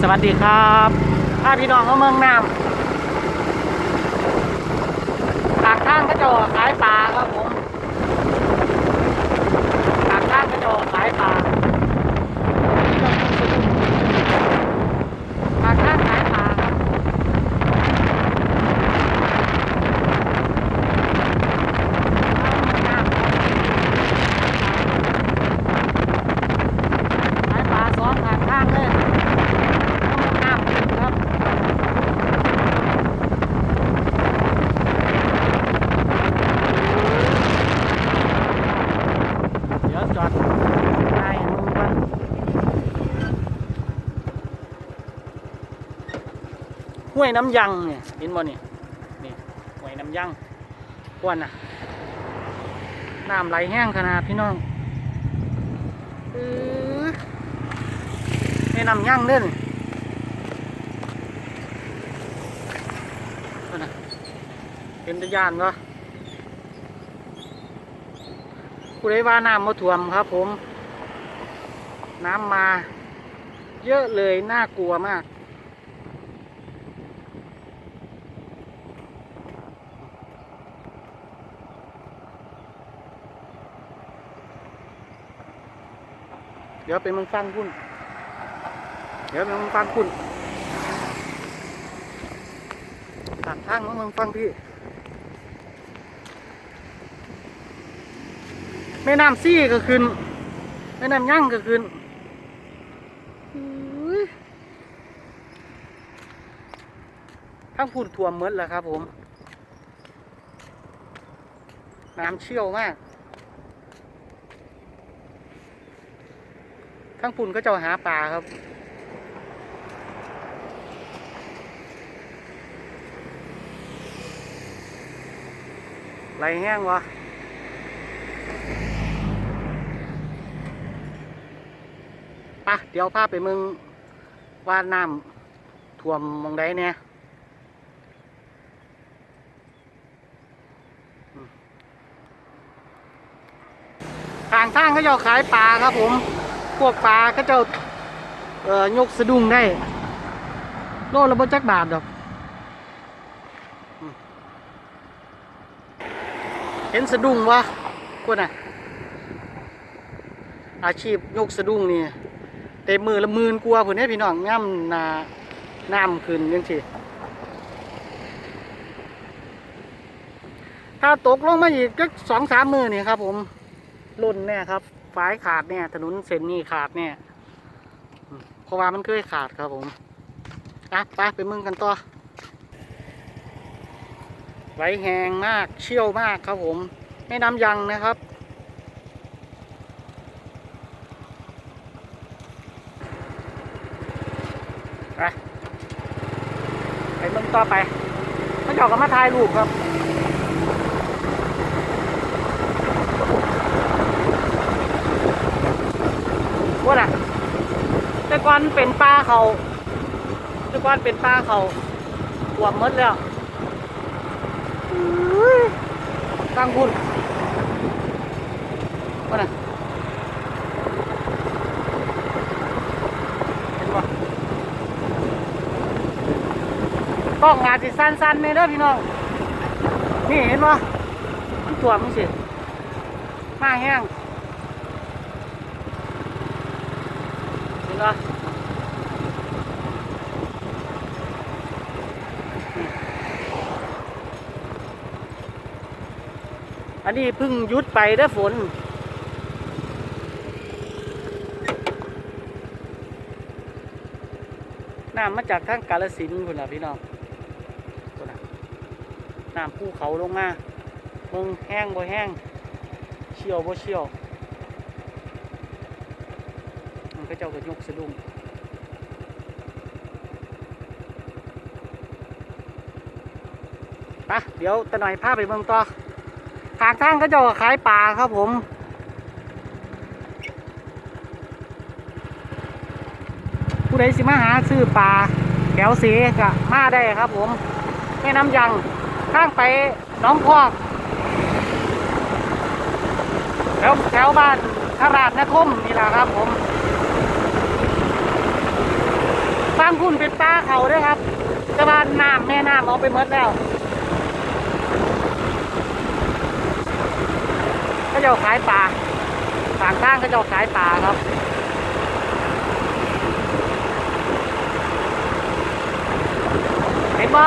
สวัสดีครับถ้าพี่น้องเขาเมืองน้ำปากข้างก็จะขายปลาครับผมปากข้างก็จะขายปลาปากข้างขายปลาครับขายปลาสองปากข้างเลยน้ำขึ้นครับ เดี๋ยวจอดได้มึงก่อน ห้วยน้ำยังเนี่ยเห็นบ่นี่นี่ห้วยน้ำยังกวนน่ะน้ำไหลแห้งขนาดพี่น้องเออแม่น้ำยังเด้อนี่นั่นน่ะเป็นตะยานก็ผู้ใดว่าน้ำมาท่วมครับผม น้ำมา เยอะเลยน่ากลัวมาก ดี๋ยวไปเมึงฟังคุณเดี๋ยวไปเมึงฟังคุณตัดทางมาเมึงฟังพี่ แม่น้ำซี่ก็ขึ้น แม่น้ำยั่งก็ขึ้นอุ้ยทั้งพุ่นท่วมหมดแล้วครับผม น้ำเชี่ยวมาก ทั้งพุ่นก็จะหาปลาครับ ไหลแห้งวะปะเดี๋ยวพาไปมืองว่าน้ำท่วมมองใดเนี่ยทางทางเขาจ้าขายปลาครับผม พวกปลาเขาเจ้าเอ่อยกสะดุ้งได้โลละบ่จักบาทดอก เห็นสะดุ้งวะคนน่ะ อาชีพยกสะดุ้งนี่เต็มมือละหมื่นกว่าพุ่นเด้พี่น้องย่ำนาน้ำขึ้นยังสิถ้าตกลงมาอีกก็สองสามมือนี่ครับผมล่นแน่ครับ ฝายขาดเนี่ยถนนเส้นนี้ขาดเนี่ยเพราะว่ามันเคยขาดครับผมอะไปไปมึงกันต่อไหลแหงมากเชี่ยวมากครับผมไม่น้ำยังนะครับ ไปไปเบิ่งต่อไปเขาเจาะก็มาถ่ายรูปครับ ว่าน่ะ แต่ ก่อนเป็นป้าเขาต่ก่อนเป็นป้าเขาขวบมดแล้วตั้งคุณว่าน่ะกล้องอาจจะสั้นๆไม่เด้พี่น้อง นี่เห็นปะมันตัวมันสิมาแห้งเห็นปะ อันนี้เพึ่งยุดไปเด้อฝน น้ำมาจากทางกาลสินธุ์พุ่นะพี่น้องนน่ะน้ำภูเขาลงมาเมืองแห้งบ่แห้งเชี่ยวบ่เชี่ยวมันก็เจ้าก็ยกสะดุ้งปะเดี๋ยวตะหน่อยพาไปเมืองต่อ ทางทางก็จ้าก็ขายปลาครับผม ผู้ใดสิมาหาซื้อปลาแถวเสกะมาได้ครับผมแม่น้ำยังข้างไปน้องพอกแถวแถวบ้านทาราชนคมนี่แหละครับผมฟังฟังคุณเป็นปลาเขาด้วยครับแต่ว่าน้ำแม่น้ำเอาไปหมดแล้ว ก็จะขายปลาทางข้างก็จะขายปลาครับเห็นปะ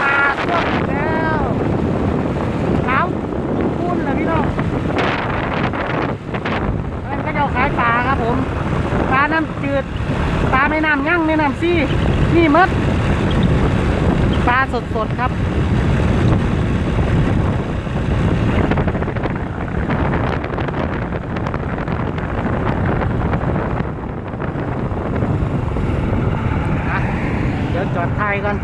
ปลาท่วมแล้วน้ำคุ้นเลยพี่น้องนั่นก็จะขายปลาครับผมปลาน้ำจืดปลาแม่น้ำยั่งแม่น้ำซี่นี่มดปลาสดๆครับ อะเดี๋ยวจอดไทย ก่อน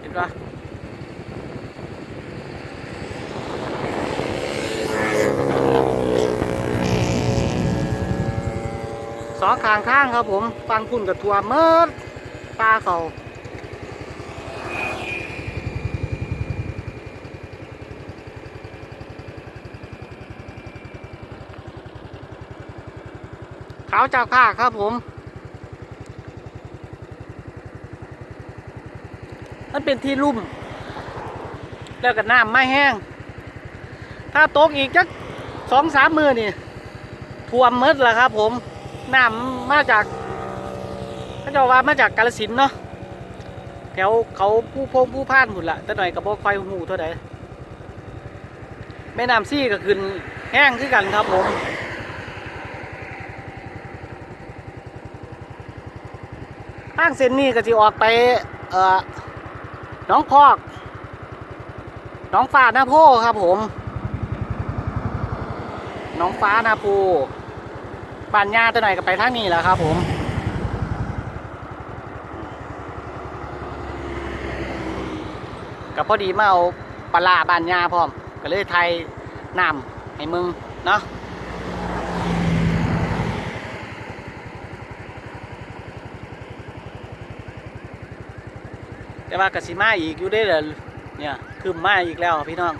เห็นปะสองข้างข้างครับผม ฟังคุณกับทัวเมิดปลาเขา ขาวจากภาคครับผม มันเป็นที่ลุ่ม แล้วก็น้ำไม่แห้ง ถ้าตกอีกจักสองสามมือนี่ท่วมมืดแล้วครับผมน้ำมาจากเขาจะว่ามาจากกาลสินเนาะแถวเขาผู้พงผู้พ่านหมดละแต่หน่อยกับพวกไฟหูเท่าไหร่แม่น้ำซี่ก็ขึ้นแห้งขึ้นกันครับผม ทางเส้นนี้ก็จะออกไปเอ่อน้องพอกน้องฟ้าหน้าโพครับผม น้องฟ้าหน้าโพบ้านญาติหนก็ไปทางนี้แหละครับผมกับพอดีมาเอาปลาบ้านญาพร้อม ก็เลยไทยนำให้มึงเนาะ แต่ว่ากสิมาอีกอยู่ได้เลยเนี่ยคือมาอีกแล้วพี่น้อง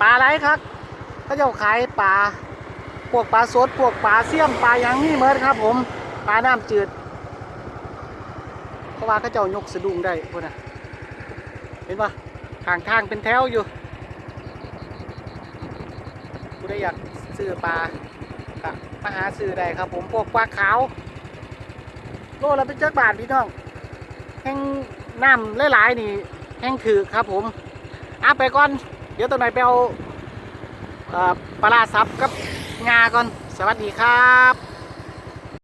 ปลาอะไรครับเขาจะขายปลาพวกปลาสดพวกปลาเสี่ยมปลาหยังนี่เมิดครับ ผมปลาน้ำจืดเพราะว่าเขาจ้ายกสะดุ้งได้พวกน่ะเห็นปะทางทางเป็นแถวอยู่ผู้ใดอยากซื้อปลามาหาซื้อได้ครับ ผมพวกปลาขาว โลละเป็นจักบาทพี่น้องแห้งน้ำหลายๆนี่แห้งถือครับผมอาไปก่อน เดี๋ยวตัวไหนไปเอาปลาซับกับงาก่อน สวัสดีครับ